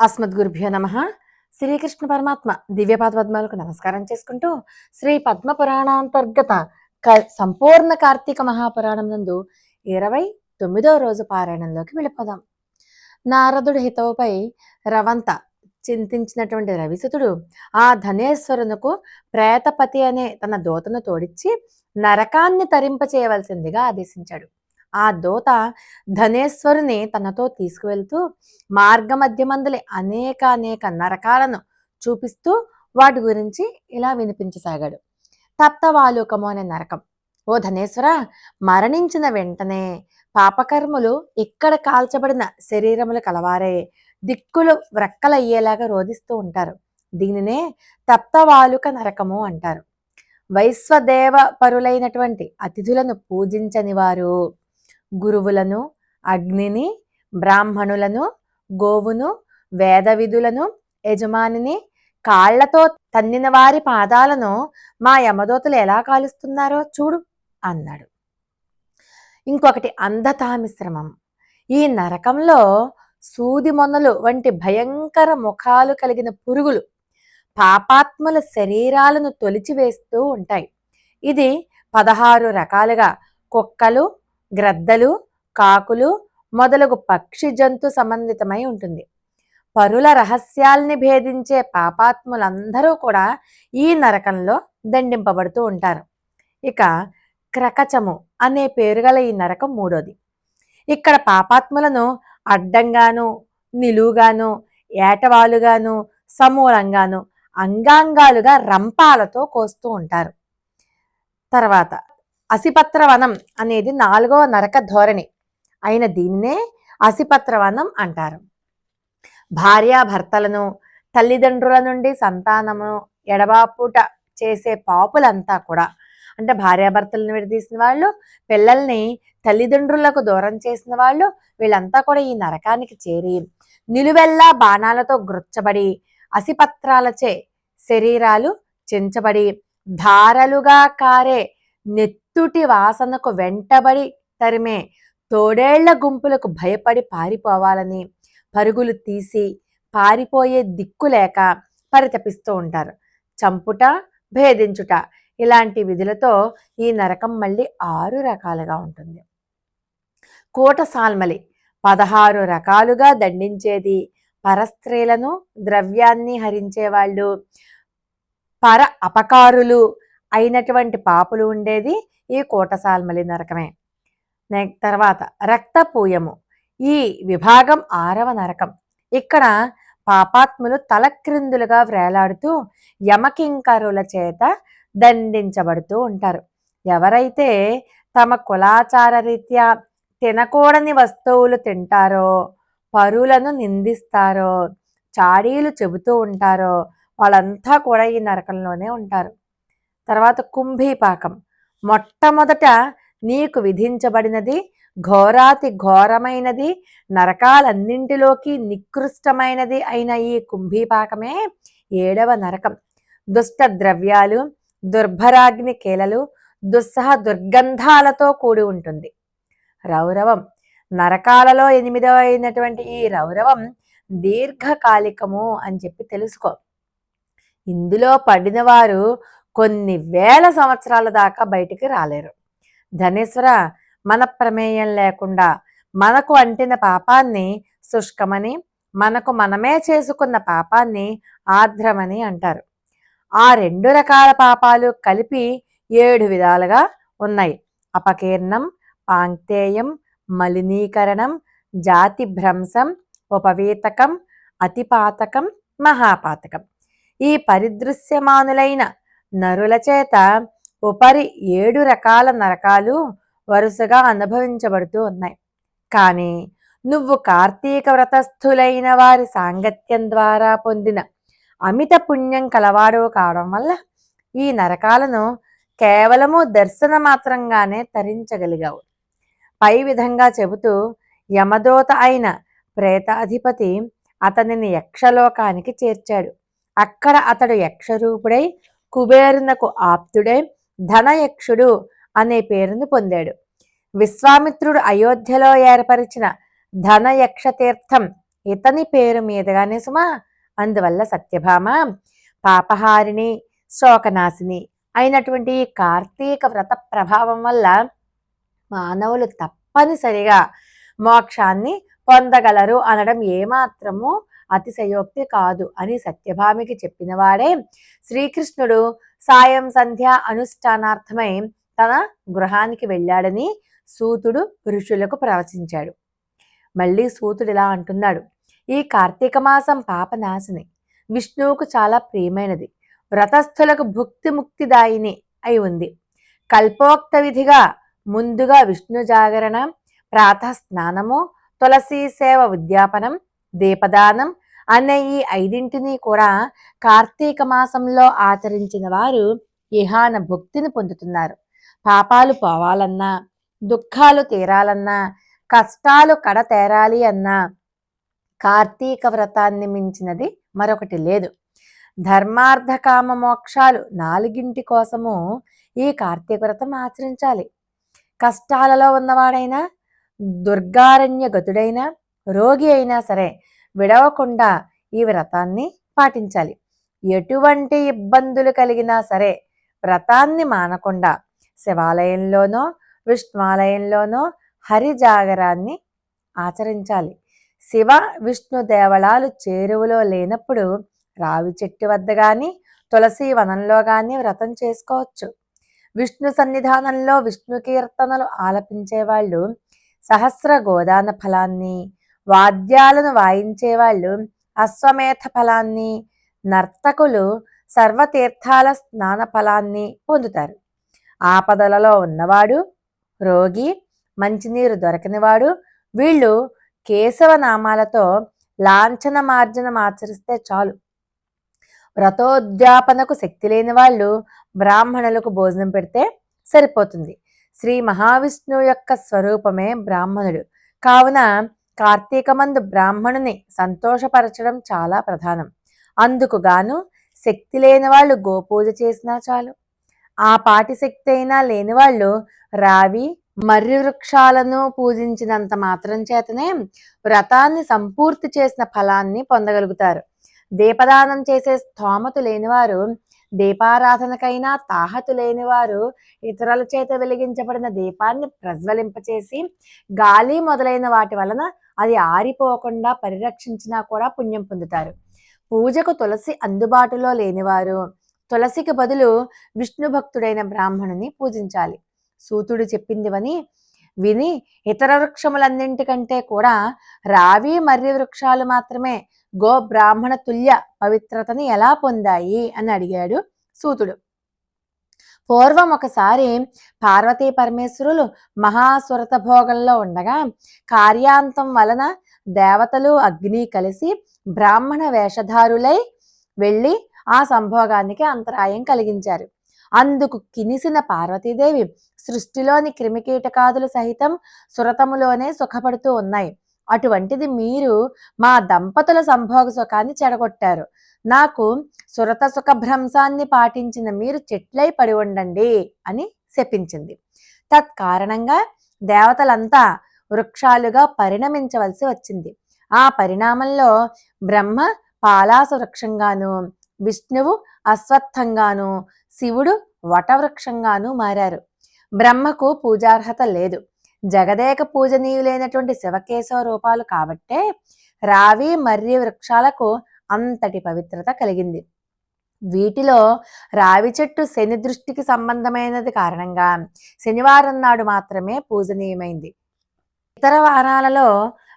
అస్మద్గురుభ్యో నమ. శ్రీకృష్ణ పరమాత్మ దివ్యపాద పద్మాలకు నమస్కారం చేసుకుంటూ శ్రీ పద్మ పురాణాంతర్గత క- సంపూర్ణ కార్తీక మహాపురాణం నందు ఇరవై తొమ్మిదో రోజు పారాయణంలోకి వెళ్ళిపోదాం. నారదుడు హితవుపై రవంత చింతించినటువంటి రవిసుతుడు ఆ ధనేశ్వరునకు ప్రేతపతి అనే తన దూతను తోడిచ్చి నరకాన్ని తరింప చేయవలసిందిగా ఆదేశించాడు. ఆ దూత ధనేశ్వరుని తనతో తీసుకువెళ్తూ మార్గమధ్యమందలి అనేక అనేక నరకాలను చూపిస్తూ వాటి గురించి ఇలా వినిపించసాగాడు. తప్తవాలుకము అనే నరకం. ఓ ధనేశ్వర మరణించిన వెంటనే పాపకర్ములు ఇక్కడ కాల్చబడిన శరీరములు కలవారే దిక్కులు వ్రక్కలయ్యేలాగా రోధిస్తూ ఉంటారు. దీనినే తప్తవాలుక నరకము అంటారు. వైశ్వదేవ పరులైనటువంటి అతిథులను పూజించని వారు గురువులను అగ్నిని బ్రాహ్మణులను గోవును వేద విధులను యజమానిని కాళ్ళతో తన్నిన వారి పాదాలను మా యమదోతలు ఎలా కాలుస్తున్నారో చూడు అన్నాడు. ఇంకొకటి అంధతామిశ్రమం. ఈ నరకంలో సూది మొనలు వంటి భయంకర ముఖాలు కలిగిన పురుగులు పాపాత్ముల శరీరాలను తొలిచివేస్తూ ఉంటాయి. ఇది పదహారు రకాలుగా కుక్కలు గ్రద్దలు కాకులు మొదలగు పక్షి జంతు సంబంధితమై ఉంటుంది. పరుల రహస్యాల్ని భేదించే పాపాత్ములందరూ కూడా ఈ నరకంలో దండింపబడుతూ ఉంటారు. ఇక క్రకచము అనే పేరుగల ఈ నరకం మూడోది. ఇక్కడ పాపాత్ములను అడ్డంగాను నిలువుగాను ఏటవాలుగాను సమూలంగాను అంగాంగాలుగా రంపాలతో కోస్తూ ఉంటారు. తర్వాత అసిపత్రవనం అనేది నాలుగవ నరక ధోరణి. అయిన దీన్నే అసిపత్రవనం అంటారు. భార్యాభర్తలను తల్లిదండ్రుల నుండి సంతానము ఎడబాపుట చేసే పాపులంతా కూడా అంటే భార్యాభర్తలను విడదీసిన వాళ్ళు పిల్లల్ని తల్లిదండ్రులకు దూరం చేసిన వాళ్ళు వీళ్ళంతా కూడా ఈ నరకానికి చేరి నిలువెల్లా బాణాలతో గ్రొచ్చబడి అసిపత్రాలచే శరీరాలు చెంచబడి ధారలుగా కారే తుటి వాసనకు వెంటబడి తరిమే తోడేళ్ళ గుంపులకు భయపడి పారిపోవాలని పరుగులు తీసి పారిపోయే దిక్కు లేక పరితపిస్తూ ఉంటారు. చంపుట భేదించుట ఇలాంటి విధులతో ఈ నరకం మళ్ళీ ఆరు రకాలుగా ఉంటుంది. కోట సాల్మలి పదహారు రకాలుగా దండించేది పరస్త్రీలను ద్రవ్యాన్ని హరించేవాళ్ళు పర అపకారులు అయినటువంటి పాపులు ఉండేది ఈ కోటసాల్మలి నరకమే. తర్వాత రక్తపూయము. ఈ విభాగం ఆరవ నరకం. ఇక్కడ పాపాత్ములు తలక్రిందులుగా వ్రేలాడుతూ యమకింకరుల చేత దండించబడుతూ ఉంటారు. ఎవరైతే తమ కులాచార రీత్యా తినకూడని వస్తువులు తింటారో పరులను నిందిస్తారో చాడీలు చెబుతూ ఉంటారో వాళ్ళంతా కూడా ఈ నరకంలోనే ఉంటారు. తర్వాత కుంభీపాకం. మొట్టమొదట నీకు విధించబడినది ఘోరాతి ఘోరమైనది నరకాలన్నింటిలోకి నికృష్టమైనది అయిన ఈ కుంభీపాకమే ఏడవ నరకం. దుష్ట ద్రవ్యాలు దుర్భరాగ్ని కేలలు దుస్సహ దుర్గంధాలతో కూడి ఉంటుంది. రౌరవం. నరకాలలో ఎనిమిదవ అయినటువంటి ఈ రౌరవం దీర్ఘకాలికము అని చెప్పి తెలుసుకో. ఇందులో పడినవారు కొన్ని వేల సంవత్సరాల దాకా బయటికి రాలేరు. ధనేశ్వర మన ప్రమేయం లేకుండా మనకు అంటిన పాపాన్ని శుష్కమని మనకు మనమే చేసుకున్న పాపాన్ని ఆర్ద్రమని అంటారు. ఆ రెండు రకాల పాపాలు కలిపి ఏడు విధాలుగా ఉన్నాయి. అపకీర్ణం పాంక్తేయం మలినీకరణం జాతి భ్రంశం ఉపవీతకం అతిపాతకం మహాపాతకం. ఈ పరిదృశ్యమానులైన నరుల చేత ఉపరి ఏడు రకాల నరకాలు వరుసగా అనుభవించబడుతూ ఉన్నాయి. కానీ నువ్వు కార్తీక వ్రతస్థులైన వారి సాంగత్యం ద్వారా పొందిన అమిత పుణ్యం కలవాడు కావడం వల్ల ఈ నరకాలను కేవలము దర్శన మాత్రంగానే తరించగలిగావు. పై విధంగా చెబుతూ యమదోత అయిన ప్రేతాధిపతి అతనిని యక్షలోకానికి చేర్చాడు. అక్కడ అతడు యక్షరూపుడై కుబేరునకు ఆప్తుడై ధనయక్షుడు అనే పేరును పొందాడు. విశ్వామిత్రుడు అయోధ్యలో ఏర్పరిచిన ధనయక్ష తీర్థం ఇతని పేరు మీదుగానే సుమా అందువల్ల సత్యభామ పాపహారిణి శోకనాశిని అయినటువంటి ఈ కార్తీక వ్రత ప్రభావం వల్ల మానవులు తప్పనిసరిగా మోక్షాన్ని పొందగలరు అనడం ఏమాత్రము అతిశయోక్తి కాదు అని సత్యభామికి చెప్పినవాడే శ్రీకృష్ణుడు సాయం సంధ్య అనుష్ఠానార్థమై తన గృహానికి వెళ్ళాడని సూతుడు ఋషులకు ప్రవచించాడు. మళ్ళీ సూతుడు ఇలా అంటున్నాడు ఈ కార్తీక మాసం పాపనాశిని. విష్ణువుకు చాలా ప్రియమైనది. వ్రతస్థులకు భుక్తి ముక్తిదాయిని అయి ఉంది. కల్పోక్త విధిగా ముందుగా విష్ణు జాగరణ ప్రాతః స్నానము తులసి సేవ ఉద్యాపనం దీపదానం అనే ఈ ఐదింటిని కూడా కార్తీక మాసంలో ఆచరించిన వారు ఇహాన భుక్తిని పొందుతున్నారు. పాపాలు పోవాలన్నా దుఃఖాలు తీరాలన్నా కష్టాలు కడతేరాలి అన్నా కార్తీక వ్రతాన్ని మించినది మరొకటి లేదు. ధర్మార్థ కామ మోక్షాలు నాలుగింటి కోసము ఈ కార్తీక వ్రతం ఆచరించాలి. కష్టాలలో ఉన్నవాడైనా దుర్గారణ్య గతుడైనా రోగి అయినా సరే విడవకుండా ఈ వ్రతాన్ని పాటించాలి. ఎటువంటి ఇబ్బందులు కలిగినా సరే వ్రతాన్ని మానకుండా శివాలయంలోనో విష్ణువాలయంలోనో హరిజాగరాన్ని ఆచరించాలి. శివ విష్ణు దేవళాలు చేరువలో లేనప్పుడు రావి చెట్టు వద్ద కానీ తులసి వనంలో కానీ వ్రతం చేసుకోవచ్చు. విష్ణు సన్నిధానంలో విష్ణు కీర్తనలు ఆలపించేవాళ్ళు సహస్ర గోదాన ఫలాన్ని వాద్యాలను వాయించేవాళ్ళు అశ్వమేధ ఫలాన్ని నర్తకులు సర్వతీర్థాల స్నాన ఫలాన్ని పొందుతారు. ఆపదలలో ఉన్నవాడు రోగి మంచినీరు దొరకనివాడు వీళ్ళు కేశవ నామాలతో లాంఛన మార్జనం ఆచరిస్తే చాలు. వ్రతోద్యాపనకు శక్తి లేని వాళ్ళు బ్రాహ్మణులకు భోజనం పెడితే సరిపోతుంది. శ్రీ మహావిష్ణువు యొక్క స్వరూపమే బ్రాహ్మణుడు. కావున కార్తీకమందు బ్రాహ్మణుని సంతోషపరచడం చాలా ప్రధానం. అందుకు గాను శక్తి లేని వాళ్ళు గోపూజ చేసినా చాలు. ఆ పాటి శక్తి అయినా లేని వాళ్ళు రావి మర్రి వృక్షాలను పూజించినంత మాత్రం చేతనే వ్రతాన్ని సంపూర్తి చేసిన ఫలాన్ని పొందగలుగుతారు. దీపదానం చేసే స్తోమత లేనివారు దీపారాధనకైనా తాహతు లేనివారు ఇతరుల చేత వెలిగించబడిన దీపాన్ని ప్రజ్వలింపచేసి గాలి మొదలైన వాటి వలన అది ఆరిపోకుండా పరిరక్షించినా కూడా పుణ్యం పొందుతారు. పూజకు తులసి అందుబాటులో లేనివారు తులసికి బదులు విష్ణు భక్తుడైన బ్రాహ్మణుని పూజించాలి. సూతుడు చెప్పిందివని విని ఇతర వృక్షములన్నింటికంటే కూడా రావి మర్రి వృక్షాలు మాత్రమే గో బ్రాహ్మణ తుల్య పవిత్రతని ఎలా పొందాయి అని అడిగాడు సూతుడు. పూర్వం ఒకసారి పార్వతీ పరమేశ్వరులు మహాసురత భోగంలో ఉండగా కార్యాంతం వలన దేవతలు అగ్ని కలిసి బ్రాహ్మణ వేషధారులై వెళ్ళి ఆ సంభోగానికి అంతరాయం కలిగించారు. అందుకు కినిసిన పార్వతీదేవి సృష్టిలోని క్రిమికీటకాదులు సహితం సురతములోనే సుఖపడుతూ ఉన్నాయి. అటువంటిది మీరు మా దంపతుల సంభోగ సుఖాన్ని చెడగొట్టారు. నాకు సురత సుఖ భ్రంశాన్ని పాటించిన మీరు చెట్లై పడి ఉండండి అని శపించింది. తత్కారణంగా దేవతలంతా వృక్షాలుగా పరిణమించవలసి వచ్చింది. ఆ పరిణామంలో బ్రహ్మ పాలాస వృక్షంగాను విష్ణువు అశ్వత్థంగాను శివుడు వటవృక్షంగానూ మారారు. బ్రహ్మకు పూజార్హత లేదు. జగదేక పూజనీయులైనటువంటి శివకేశవ రూపాలు కాబట్టే రావి మర్రి వృక్షాలకు అంతటి పవిత్రత కలిగింది. వీటిలో రావి చెట్టు శని దృష్టికి సంబంధమైనది కారణంగా శనివారం నాడు మాత్రమే పూజనీయమైంది. ఇతర వారాలలో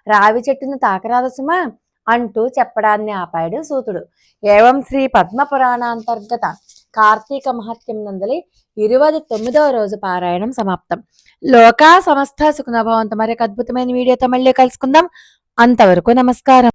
రావి చెట్టును తాకరాదు సుమా అంటూ చెప్పడాన్ని ఆపాడు సూతుడు. ఏవం శ్రీ పద్మ పురాణాంతర్గత కార్తీక మహత్యం నందలి ఇరవై తొమ్మిదవ రోజు పారాయణం సమాప్తం. లోకా సమస్త సుఖనభవంతం మరి అద్భుతమైన వీడియోతో మళ్ళీ కలుసుకుందాం. అంతవరకు నమస్కారం.